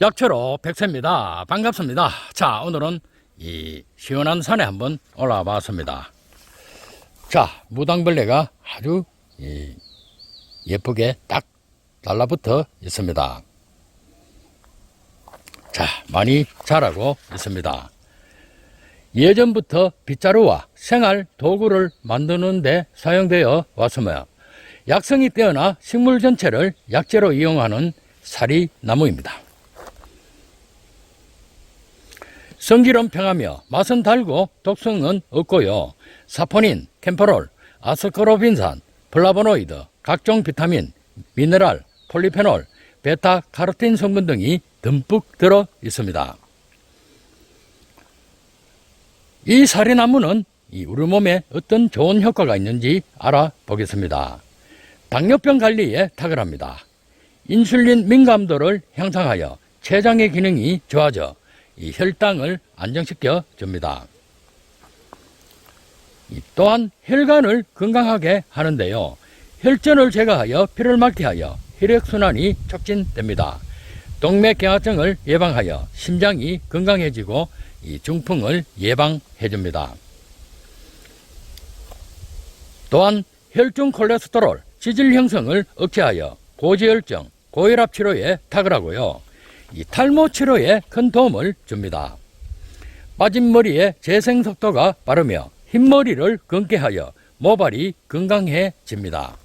약초로 백세입니다. 반갑습니다. 자, 오늘은 이 시원한 산에 한번 올라와 봤습니다. 자, 무당벌레가 아주 이 예쁘게 딱 달라붙어 있습니다. 자, 많이 자라고 있습니다. 예전부터 빗자루와 생활 도구를 만드는 데 사용되어 왔으며 약성이 뛰어나 식물 전체를 약재로 이용하는 사리나무입니다. 성질은 평하며 맛은 달고 독성은 없고요. 사포닌, 캠퍼롤, 아스코르빈산, 플라보노이드, 각종 비타민, 미네랄, 폴리페놀, 베타 카로틴 성분 등이 듬뿍 들어 있습니다. 이 사리나무는 이 우리 몸에 어떤 좋은 효과가 있는지 알아보겠습니다. 당뇨병 관리에 탁월합니다. 인슐린 민감도를 향상하여 췌장의 기능이 좋아져 이 혈당을 안정시켜 줍니다. 이 또한 혈관을 건강하게 하는데요. 혈전을 제거하여 피를 맑게 하여 혈액순환이 촉진됩니다. 동맥경화증을 예방하여 심장이 건강해지고 이 중풍을 예방해 줍니다. 또한 혈중 콜레스테롤, 지질 형성을 억제하여 고지혈증, 고혈압 치료에 탁월하고요. 이 탈모 치료에 큰 도움을 줍니다. 빠진 머리의 재생 속도가 빠르며 흰머리를 검게 하여 모발이 건강해집니다.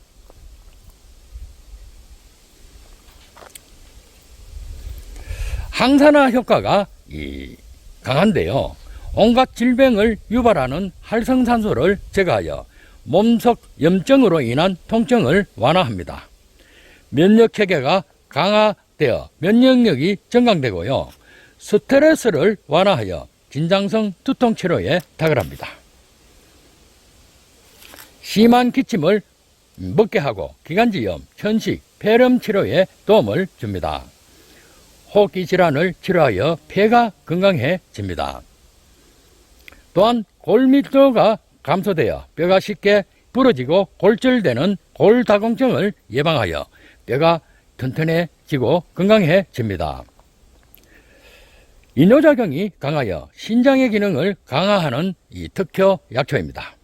항산화 효과가 이 강한데요. 온갖 질병을 유발하는 활성산소를 제거하여 몸속 염증으로 인한 통증을 완화합니다. 면역 체계가 강화 되어 면역력이 증강되고요. 스트레스를 완화하여 긴장성 두통 치료에 탁월합니다. 심한 기침을 먹게 하고 기관지염, 현식, 폐렴 치료에 도움을 줍니다. 호흡기 질환을 치료하여 폐가 건강해집니다. 또한 골밀도가 감소되어 뼈가 쉽게 부러지고 골절되는 골다공증을 예방하여 뼈가 튼튼해지고 건강해집니다. 이뇨작용이 강하여 신장의 기능을 강화하는 이 특효 약초입니다.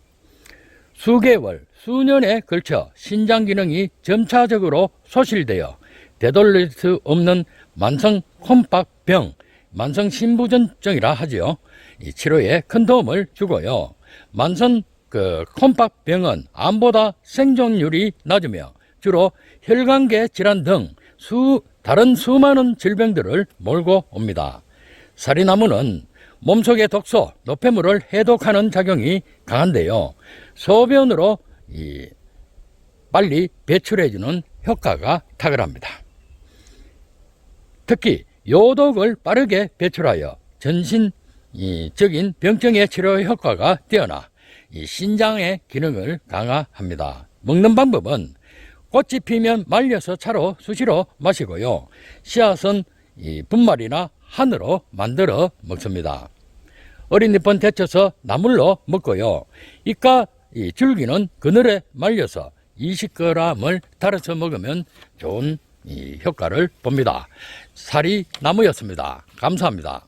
수개월, 수년에 걸쳐 신장 기능이 점차적으로 소실되어 되돌릴 수 없는 만성 콩박병, 만성 신부전증이라 하지요. 이 치료에 큰 도움을 주고요. 만성 그 콩박병은 암보다 생존율이 낮으며 주로 혈관계 질환 등 수, 다른 수많은 질병들을 몰고 옵니다. 사리나무는 몸속의 독소, 노폐물을 해독하는 작용이 강한데요. 소변으로 이 빨리 배출해주는 효과가 탁월합니다. 특히 요독을 빠르게 배출하여 전신적인 병증의 치료 효과가 뛰어나 이 신장의 기능을 강화합니다. 먹는 방법은 꽃이 피면 말려서 차로 수시로 마시고요. 씨앗은 이 분말이나 한으로 만들어 먹습니다. 어린 잎은 데쳐서 나물로 먹고요. 이까 이 줄기는 그늘에 말려서 20g을 달아서 먹으면 좋은 이 효과를 봅니다. 살이 나무였습니다. 감사합니다.